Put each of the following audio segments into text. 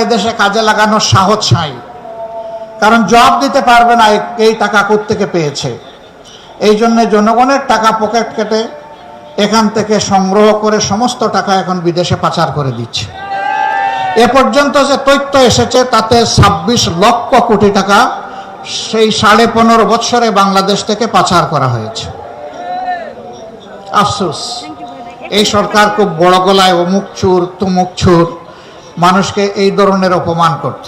এদেশে কাজে লাগানোর সাহস নাই। কারণ জবাব দিতে পারবে না এই- টাকা থেকে পেয়েছে। এই জন্য জনগণের টাকা পকেট কেটে এখান থেকে সংগ্রহ করে সমস্ত টাকা এখন বিদেশে পাচার করে দিচ্ছে। এ পর্যন্ত যে তথ্য এসেছে তাতে ছাব্বিশ লক্ষ কোটি টাকা সেই সাড়ে পনেরো বৎসরে বাংলাদেশ থেকে পাচার করা হয়েছে। আফসোস। এই সরকার খুব বড় গলায় অমুক চুর তুমুক চুর। মানুষকে এই ধরনের অপমান করত।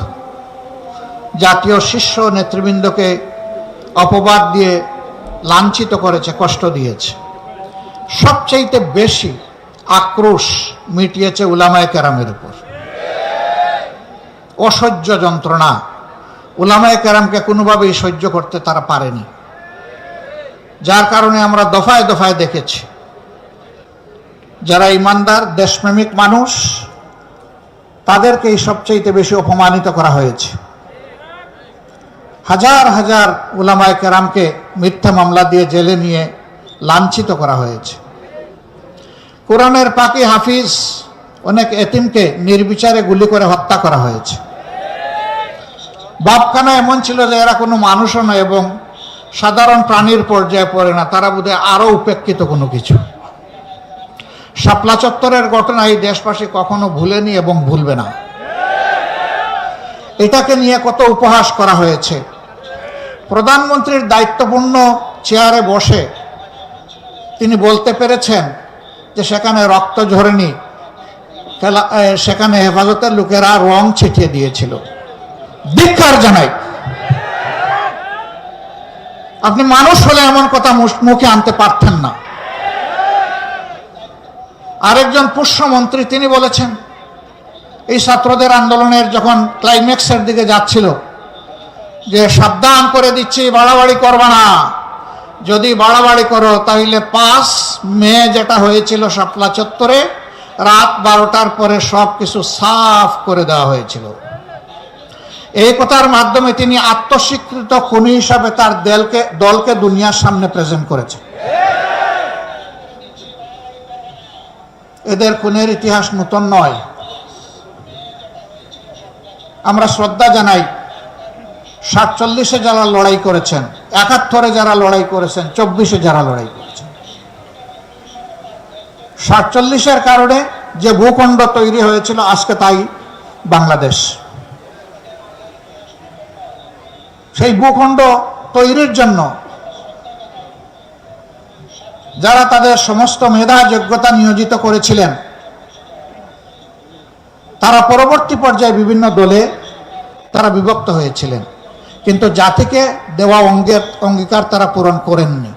জাতীয় শীর্ষ নেতৃবৃন্দকে অপবাদ দিয়ে লাঞ্ছিত করেছে, কষ্ট দিয়েছে। সবচাইতে বেশি আক্রোশ মিটিয়েছে উলামায় কেরামের উপর। অসহ্য যন্ত্রণা উলামায় কেরামকে কোনোভাবেই সহ্য করতে তারা পারেনি। যার কারণে আমরা দফায় দফায় দেখেছি, যারা ইমানদার, দেশপ্রেমিক মানুষ তাদেরকেই সবচাইতে বেশি অপমানিত করা হয়েছে। হাজার হাজার উলামায় কেরামকে মিথ্যা মামলা দিয়ে জেলে নিয়ে লাঞ্ছিত করা হয়েছে। কোরআনের পাকি হাফিজ অনেক এতিমকে নির্বিচারে গুলি করে হত্যা করা হয়েছে। বাপখানা এমন ছিল যে এরা কোনো মানুষও নয় এবং সাধারণ প্রাণীর পর্যায়ে পড়ে না, তারা বোধহয় আরও উপেক্ষিত কোনো কিছু। শাপলা চত্বরের ঘটনা এই দেশবাসী কখনো ভুলেনি এবং ভুলবে না। এটাকে নিয়ে কত উপহাস করা হয়েছে। প্রধানমন্ত্রীর দায়িত্বপূর্ণ চেয়ারে বসে তিনি বলতে পেরেছেন যে সেখানে রক্ত ঝরেনি সেখানে হেফাজতের লোকেরা রং ছিটিয়ে দিয়েছিল। ধিক্কার জানাই। আপনি মানুষ হলে এমন কথা মুখে আনতে পারতেন না। আরেকজন পুষ্যমন্ত্রী তিনি বলেছেন, এই ছাত্রদের আন্দোলনের যখন ক্লাইম্যাক্সের দিকে যাচ্ছিল, যে সাবধান করে দিচ্ছি, বাড়াবাড়ি করবা না। যদি বাড়াবাড়ি করো তাহলে পাঁচ মে যেটা হয়েছিল শাপলা চত্বরে, রাত বারোটার পরে সব কিছু সাফ করে দেওয়া হয়েছিল। এই কথার মাধ্যমে তিনি আত্মস্বীকৃত খুনি হিসাবে তার দলকে দলকে দুনিয়ার সামনে প্রেজেন্ট করেছে এদের খুনের ইতিহাস নতুন নয়। আমরা শ্রদ্ধা জানাই, সাতচল্লিশে যারা লড়াই করেছেন, একাত্তরে যারা লড়াই করেছেন, চব্বিশে যারা লড়াই করেছেন। সাতচল্লিশের কারণে যে ভূখণ্ড তৈরি হয়েছিল, আজকে তাই বাংলাদেশ। সেই ভূখণ্ড তৈরির জন্য যারা তাদের সমস্ত মেধা যোগ্যতা নিয়োজিত করেছিলেন, তারা পরবর্তী পর্যায়ে বিভিন্ন দলে তারা বিভক্ত হয়েছিলেন। কিন্তু জাতিকে দেওয়া অঙ্গের অঙ্গীকার তারা পূরণ করেননি।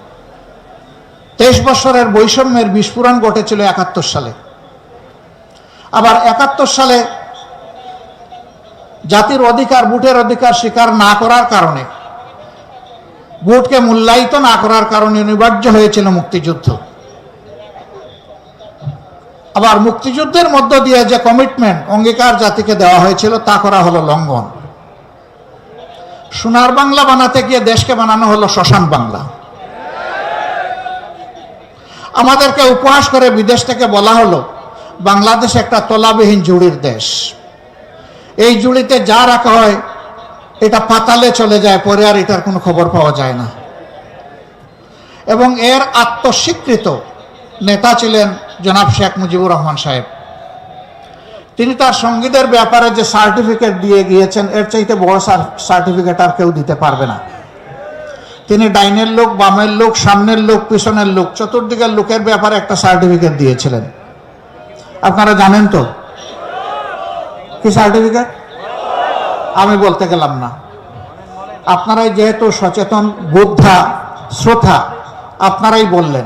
তেইশ বছরের বৈষম্যের বিস্ফোরণ ঘটেছিল একাত্তর সালে। আবার একাত্তর সালে জাতির অধিকার বুটের অধিকার স্বীকার না করার কারণে ভোটকে মূল্যায়িত না করার কারণে অনিবার্য হয়েছিল মুক্তিযুদ্ধ। আবার মুক্তিযুদ্ধের মধ্য দিয়ে যে কমিটমেন্ট অঙ্গীকার জাতিকে দেওয়া হয়েছিল, তা করা হলো লঙ্ঘন। সোনার বাংলা বানাতে গিয়ে দেশকে বানানো হলো শ্মশান বাংলা। আমাদেরকে উপহাস করে বিদেশ থেকে বলা হলো, বাংলাদেশ একটা তলাবিহীন জুড়ির দেশ। এই জুড়িতে যা রাখা হয় এটা পাতালে চলে যায়, পরে আর এটার কোনো খবর পাওয়া যায় না। এবং এর আত্মস্বীকৃত নেতা ছিলেন জনাব শেখ মুজিবুর রহমান সাহেব। তিনি তার সঙ্গীদের ব্যাপারে যে সার্টিফিকেট দিয়ে গিয়েছেন, এর চাইতে বড় সার্টিফিকেট আর কেউ দিতে পারবে না। তিনি ডাইনের লোক, বামের লোক, সামনের লোক, পিছনের লোক, চতুর্দিকের লোকের ব্যাপারে একটা সার্টিফিকেট দিয়েছিলেন। আপনারা জানেন তো? কি সার্টিফিকেট আমি বলতে গেলাম না। আপনারাই যেহেতু সচেতন, বুদ্ধা, শ্রোতা, আপনারাই বললেন।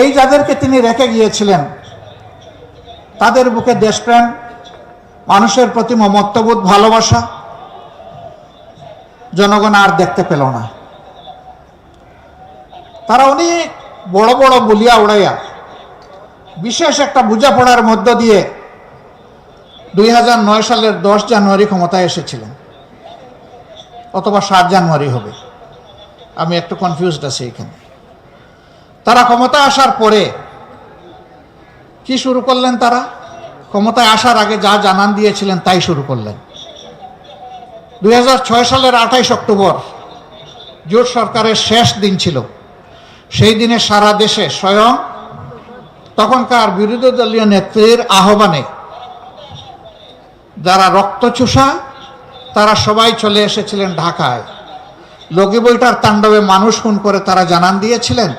এই যাদেরকে তিনি রেখে গিয়েছিলেন, তাদের বুকে দেশপ্রেম, মানুষের প্রতি মমত্ববোধ, ভালোবাসা, জনগণ আর দেখতে পেল না। তারা অনেক বড় বড় বলিয়া উড়াইয়া, বিশেষ একটা বোঝাপড়ার মধ্য দিয়ে দুই হাজার নয় সালের দশ জানুয়ারি ক্ষমতায় এসেছিলেন অথবা সাত জানুয়ারি হবে। আমি একটু কনফিউজড আছি এখানে। তারা ক্ষমতা আসার পরে কি শুরু করলেন তারা? ক্ষমতায় আসার আগে যা জানান দিয়েছিলেন তাই শুরু করলেন। দুই ছয় সালের আঠাইশ অক্টোবর জোট সরকারের শেষ দিন ছিল। সেই দিনে সারা দেশে স্বয়ং তখনকার বিরোধী দলীয় নেত্রীর আহ্বানে যারা রক্তচোষা, তারা সবাই চলে এসেছিলেন ঢাকায়। লগি বইটার তাণ্ডবে মানুষ খুন করে তারা জানান দিয়েছিলেন।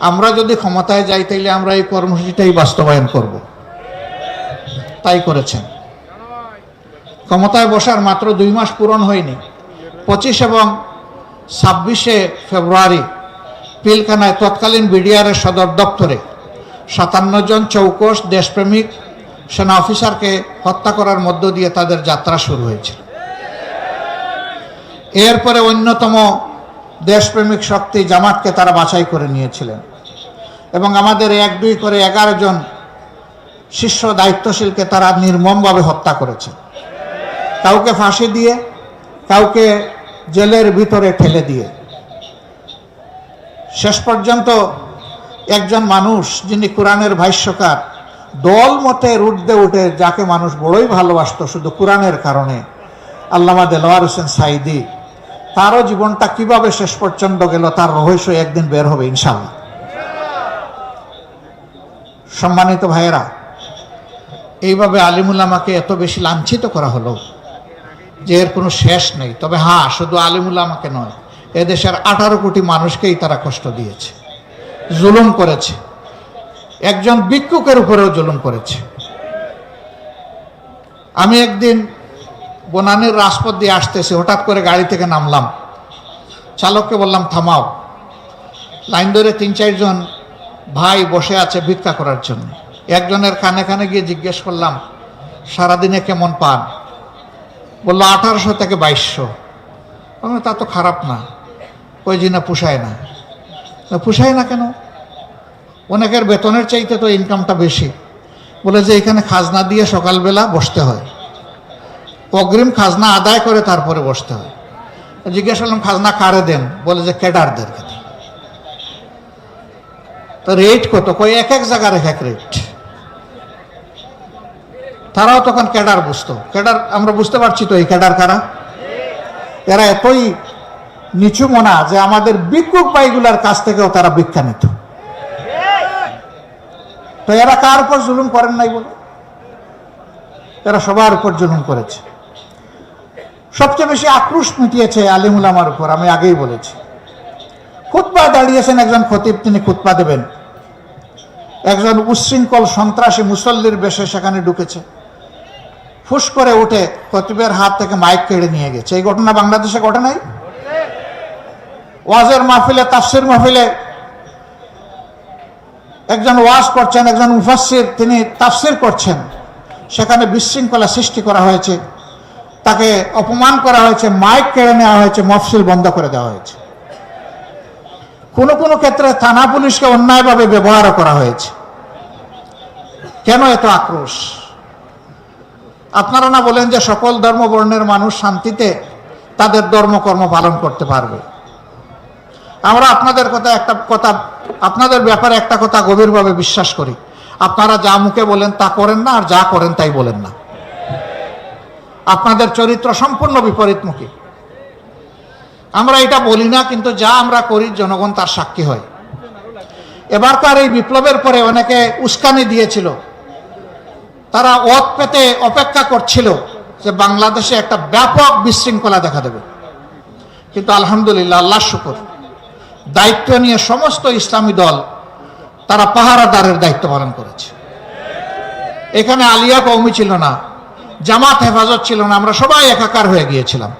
আমরা যদি ক্ষমতায় যাই, তাইলে আমরা এই কর্মসূচিটাই বাস্তবায়ন করব। তাই করেছেন। ক্ষমতায় বসার মাত্র দুই মাস পূরণ হয়নি। পঁচিশ এবং ছাব্বিশে ফেব্রুয়ারি পিলখানায় তৎকালীন বিডিআরের সদর দপ্তরে সাতান্ন জন চৌকস দেশপ্রেমিক সেনা অফিসারকে হত্যা করার মধ্য দিয়ে তাদের যাত্রা শুরু হয়েছিল এরপরে অন্যতম দেশপ্রেমিক শক্তি জামাতকে তারা বাছাই করে নিয়েছিলেন এবং আমাদের এক দুই করে এগারো জন শীর্ষ দায়িত্বশীলকে তারা নির্মমভাবে হত্যা করেছে। কাউকে ফাঁসি দিয়ে, কাউকে জেলের ভিতরে ঠেলে দিয়ে। শেষ পর্যন্ত একজন মানুষ যিনি কোরআনের ভাষ্যকার দল মতে রুডতে উঠে যাকে মানুষ বড়ই ভালোবাসতো, শুধু কোরআনের কারণে। আল্লামা দেলোয়ার হোসেন সাইদি তারও জীবনটা কীভাবে শেষ পর্যন্ত গেল, তার রহস্য একদিন বের হবে ইনশাল্লাহ সম্মানিত ভাইয়েরা, এইভাবে আলিমুল আমাকে এত বেশি লাঞ্ছিত করা হলো যে এর কোনো শেষ নেই। তবে হ্যাঁ শুধু আলিমুল আমাকে নয়, এদেশের আঠারো কোটি মানুষকেই তারা কষ্ট দিয়েছে, জুলুম করেছে। একজন ভিক্ষুকের উপরেও জুলুম করেছে। আমি একদিন বনানীর রাজপথ দিয়ে আসতেছি, হঠাৎ করে গাড়ি থেকে নামলাম। চালককে বললাম, থামাও। লাইন ধরে তিন চারজন ভাই বসে আছে ভিক্ষা করার জন্য। একজনের কানে কানে গিয়ে জিজ্ঞেস করলাম, সারাদিনে কেমন পান? বলল, আঠারোশো থেকে বাইশশো। তা তো খারাপ না, ওই জিনা পুষায় না। পুষায় না কেন? অনেকের বেতনের চাইতে তো ইনকামটা বেশি। বলে যে এখানে খাজনা দিয়ে সকালবেলা বসতে হয়। অগ্রিম খাজনা আদায় করে তারপরে বসতে হয়। জিজ্ঞেস করলাম, খাজনা কারে দেন? বলে যে ক্যাডারদের কাছে তো রেট কত? কই এক এক জায়গার এক এক রেট তারাও তখন ক্যাডার বুঝতো। ক্যাডার, আমরা বুঝতে পারছি তো এই ক্যাডার কারা? এরা এতই নিচু মনা যে আমাদের ভিক্ষুক বাইগুলার কাছ থেকেও তারা নিত। তো এরা কার উপর জুলুম করেন নাই বলে? এরা সবার উপর জুলুম করেছে। সবচেয়ে বেশি আক্রোশ মিটিয়েছে আলিমুল আমার উপর, আমি আগেই বলেছি। খুতপা দাঁড়িয়েছেন একজন খতিব, তিনি খুতপা দেবেন। একজন উচ্ছৃঙ্খল সন্ত্রাসী মুসল্লির বেশে সেখানে ঢুকেছে। ফুস করে উঠে খতিবের হাত থেকে মাইক কেড়ে নিয়ে গেছে। এই ঘটনা বাংলাদেশে ঘটে নাই? ওয়াজের মাহফিলে, তাফসির মাহফিলে একজন ওয়াজ করছেন, একজন মুফাসির তিনি তাফসির করছেন। সেখানে বিশৃঙ্খলা সৃষ্টি করা হয়েছে। তাকে অপমান করা হয়েছে, মাইক কেড়ে নেওয়া হয়েছে, মফসিল বন্ধ করে দেওয়া হয়েছে। কোনো কোনো ক্ষেত্রে থানা পুলিশকে অন্যায়ভাবে ব্যবহারও করা হয়েছে। কেন এত আক্রোশ? আপনারা না বলেন যে সকল ধর্ম বর্ণের মানুষ শান্তিতে তাদের ধর্মকর্ম পালন করতে পারবে। আমরা আপনাদের কথা একটা কথা, আপনাদের ব্যাপারে একটা কথা গভীরভাবে বিশ্বাস করি। আপনারা যা মুখে বলেন তা করেন না, আর যা করেন তাই বলেন না। আপনাদের চরিত্র সম্পূর্ণ বিপরীতমুখী। আমরা এটা বলি না, কিন্তু যা আমরা করি জনগণ তার সাক্ষী হয়। এবারকার এই বিপ্লবের পরে অনেকে উস্কানি দিয়েছিল। তারা ওত পেতে অপেক্ষা করছিল যে বাংলাদেশে একটা ব্যাপক বিশৃঙ্খলা দেখা দেবে। কিন্তু আলহামদুলিল্লাহ আল্লাহ শুকর। দায়িত্ব নিয়ে সমস্ত ইসলামী দল তারা পাহারাদারের দায়িত্ব পালন করেছে। এখানে আলিয়া কৌমি ছিল না, জামাত হেফাজত ছিল না, আমরা সবাই একাকার হয়ে গিয়েছিলাম।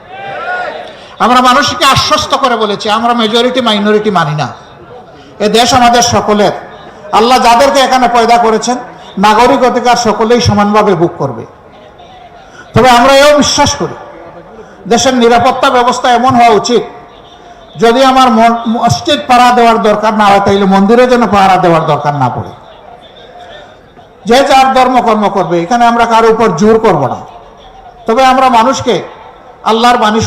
আমরা মানুষকে আশ্বস্ত করে বলেছি, আমরা মেজরিটি মাইনরিটি মানি না। এ দেশ আমাদের সকলের। আল্লাহ যাদেরকে এখানে পয়দা করেছেন, নাগরিক অধিকার সকলেই সমানভাবে ভোগ করবে। তবে আমরা এও বিশ্বাস করি, দেশের নিরাপত্তা ব্যবস্থা এমন হওয়া উচিত যদি আমার মসজিদ পাড়া দেওয়ার দরকার না হয়, তাইলে মন্দিরে যেন পাহারা দেওয়ার দরকার না পড়ে। যে যার ধর্ম কর্ম করবে, এখানে আমরা কারও উপর জোর করব না। তবে আমরা মানুষকে আল্লাহর বাণী